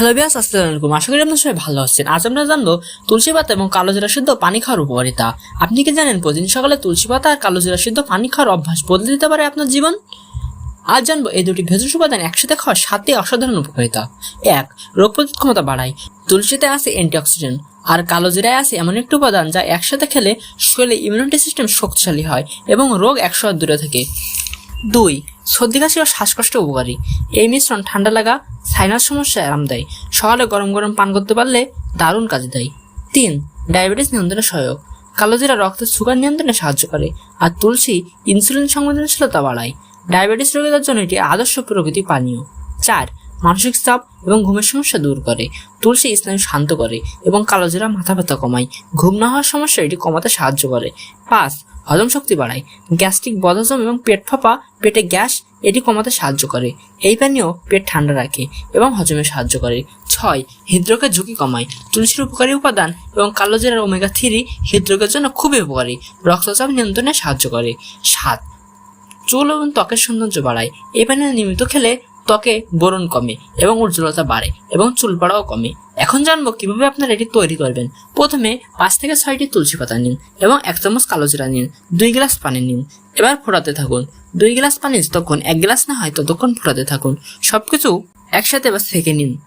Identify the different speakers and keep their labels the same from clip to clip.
Speaker 1: Hello বিয়াস আসসালামু আলাইকুম আশা করি আপনার সবাই ভালো আছেন। আজ আমরা জানব তুলসী পাতা এবং কালো জিরা সিদ্ধ পানি খাওয়ার উপকারিতা। আপনি কি জানেন, প্রতিদিন সকালে তুলসী পাতা আর কালো জিরা সিদ্ধ পানি খাওয়ার অভ্যাস বদলে দিতে পারে আপনার জীবন? আজ জানব, এই দুটি ভেষজ উপাদান একসাথে খাওয়ার সাতটি অসাধারণ উপকারিতা। এক, রোগ প্রতিরোধ ক্ষমতা বাড়ায়। তুলসীতে আছে অ্যান্টিঅক্সিডেন্ট। আর কালো জিরায় আছে এমন একটি উপাদান যা একসাথে খেলে শরীরে ইমিউনিটি সিস্টেম শক্তিশালী হয় এবং রোগ একশো দূরে থাকে। দুই সর্দি কাশি ও শ্বাসকষ্ট উপকারী। এই মিশ্রণ ঠান্ডা লাগা সাইনাস সমস্যায় আরাম দেয়। সকালে গরম গরম পান করতে পারলে দারুণ কাজে দেয়। তিন, ডায়াবেটিস নিয়ন্ত্রণে সহায়ক। কালোজিরা রক্তের সুগার নিয়ন্ত্রণে সাহায্য করে আর তুলসী ইনসুলিন সংবেদনশীলতা বাড়ায়। ডায়াবেটিস রোগীদের জন্য এটি আদর্শ প্রকৃতি পানীয়। চার, মানসিক চাপ এবং ঘুমের সমস্যা দূর করে। তুলসী স্নায়ু শান্ত করে এবং কালোজিরা মাথা ব্যথা কমায়। ঘুম না হওয়ার সমস্যা এটি কমাতে সাহায্য করে। পাঁচ হজম শক্তি বাড়ায়। গ্যাস্ট্রিক বদহজম এবং পেট ফাঁপা, পেটে গ্যাস, এটি কমাতে সাহায্য করে। এই পানীয় পেট ঠান্ডা রাখে এবং হজমে সাহায্য করে। ছয়, হৃদরোগের ঝুঁকি কমায়। তুলসীর উপকারী উপাদান এবং কালোজিরার ওমেগা থ্রি হৃদরোগের জন্য খুবই উপকারী। রক্তচাপ নিয়ন্ত্রণে সাহায্য করে। সাত, চুল এবং ত্বকের সৌন্দর্য বাড়ায়। এই পানীয় নিয়মিত খেলে ত্বকে বোরন কমে এবং উজ্জ্বলতা বাড়ে এবং চুল পড়াও কমে। এখন জানব কীভাবে আপনারা এটি তৈরি করবেন। প্রথমে পাঁচ থেকে ছয়টি তুলসী পাতা নিন এবং এক চামচ কালো জিরা নিন, দুই গ্লাস পানি নিন। এবার ফোটাতে থাকুন। দুই গ্লাস পানি যতক্ষণ, এক গ্লাস না হয় ততক্ষণ ফোটাতে থাকুন। সবকিছু একসাথে এবার সেকে নিন।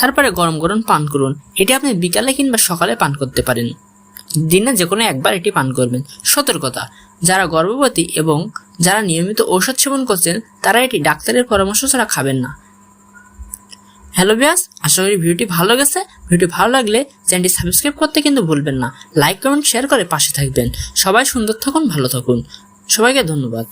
Speaker 1: তারপরে গরম গরম পান করুন। এটি আপনি বিকালে কিংবা সকালে পান করতে পারেন। দিনে যে কোনো একবার এটি পান করবেন। সতর্কতা, যারা গর্ভবতী এবং যারা নিয়মিত ঔষধ সেবন করছেন, তারা এটি ডাক্তারের পরামর্শ ছাড়া খাবেন না। হ্যালো বিয়াস আশা করি ভিডিওটি ভালো গেছে ভিডিওটি ভালো লাগলে চ্যানেলটি সাবস্ক্রাইব করতে কিন্তু ভুলবেন না। লাইক কমেন্ট শেয়ার করে পাশে থাকবেন। সবাই সুন্দর থাকুন, ভালো থাকুন। সবাইকে ধন্যবাদ।